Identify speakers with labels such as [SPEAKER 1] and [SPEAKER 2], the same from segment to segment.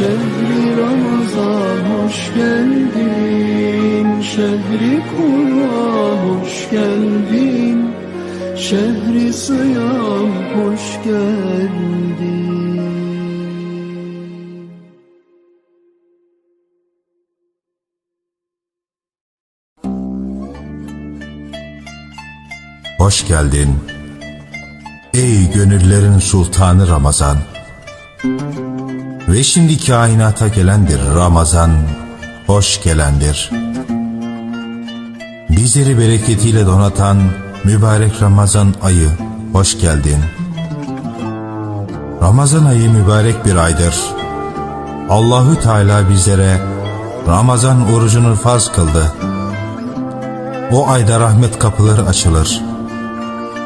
[SPEAKER 1] Şehri Ramazan hoş geldin Şehri Kur'an hoş geldin Şehri Sıyam hoş geldin
[SPEAKER 2] Hoş geldin. Ey gönüllerin sultanı Ramazan. Ve şimdi kainata gelendir Ramazan. Hoş gelendir. Bizleri bereketiyle donatan mübarek Ramazan ayı hoş geldin. Ramazan ayı mübarek bir aydır. Allahü Teala bizlere Ramazan orucunu farz kıldı. O ayda rahmet kapıları açılır.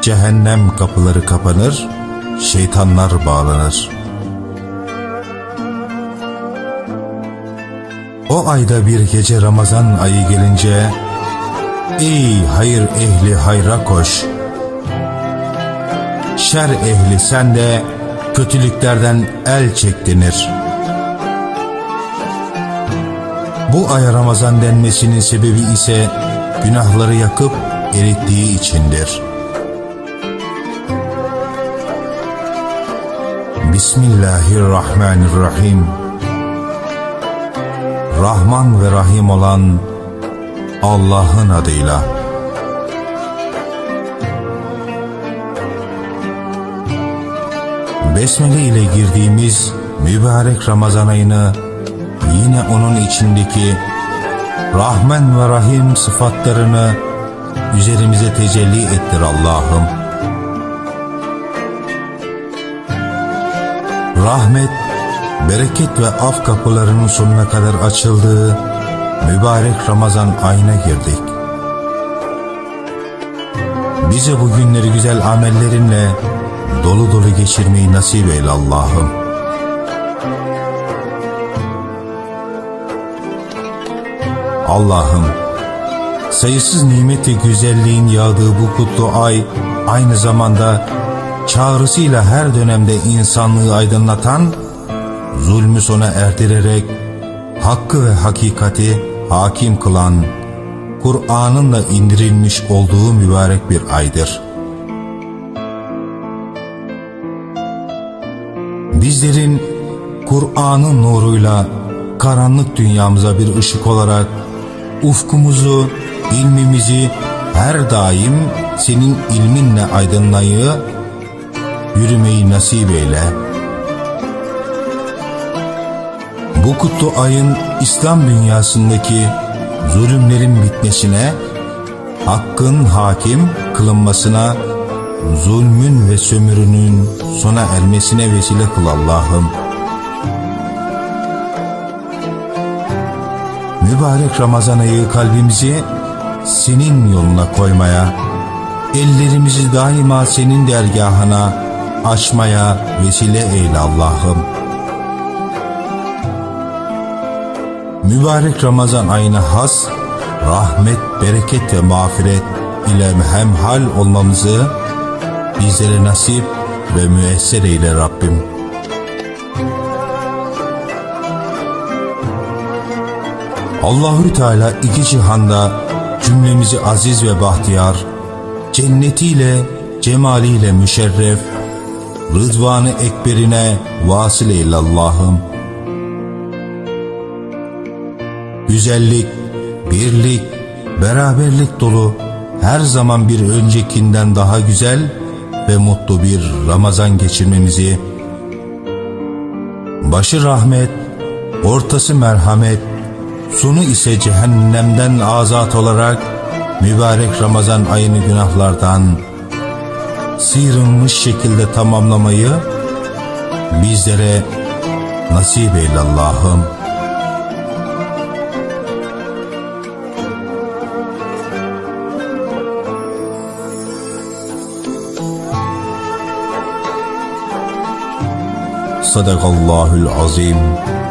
[SPEAKER 2] Cehennem kapıları kapanır, şeytanlar bağlanır. O ayda bir gece Ramazan ayı gelince, Ey hayır ehli hayra koş. Şer ehli sen de kötülüklerden el çek. Bu aya Ramazan denmesinin sebebi ise günahları yakıp erittiği içindir. Bismillahirrahmanirrahim. Rahman ve Rahim olan Allah'ın adıyla. Besmele ile girdiğimiz mübarek Ramazan ayını yine onun içindeki Rahman ve Rahim sıfatlarını üzerimize tecelli ettir Allah'ım. Rahmet, bereket ve af kapılarının sonuna kadar açıldığı mübarek Ramazan ayına girdik. Bize bu günleri güzel amellerinle dolu dolu geçirmeyi nasip eyle Allah'ım. Allah'ım, sayısız nimet ve güzelliğin yağdığı bu kutlu ay aynı zamanda çağrısıyla her dönemde insanlığı aydınlatan, zulmü sona erdirerek hakkı ve hakikati hakim kılan, Kur'an'ın da indirilmiş olduğu mübarek bir aydır. Bizlerin Kur'an'ın nuruyla karanlık dünyamıza bir ışık olarak ufkumuzu, ilmimizi her daim senin ilminle aydınlayı, yürümeyi nasip eyle. Bu kutlu ayın İslam dünyasındaki zulümlerin bitmesine, hakkın hakim kılınmasına, zulmün ve sömürünün sona ermesine vesile kıl Allah'ım. Mübarek Ramazan ayı kalbimizi senin yoluna koymaya, ellerimizi daima senin dergahına açmaya vesile eyle Allah'ım. Mübarek Ramazan ayına has, rahmet, bereket ve mağfiret ile hemhal olmamızı bizlere nasip ve müesser eyle Rabbim. Allahü Teala iki cihanda cümlemizi aziz ve bahtiyar, cennetiyle, cemaliyle müşerref, rızvanı ekberine vasıl eyle Allah'ım. Güzellik, birlik, beraberlik dolu her zaman bir öncekinden daha güzel ve mutlu bir Ramazan geçirmemizi, başı rahmet, ortası merhamet, sonu ise cehennemden azat olarak mübarek Ramazan ayını günahlardan sıyrılmış şekilde tamamlamayı bizlere nasip eyle Allah'ım. صدق الله العظيم.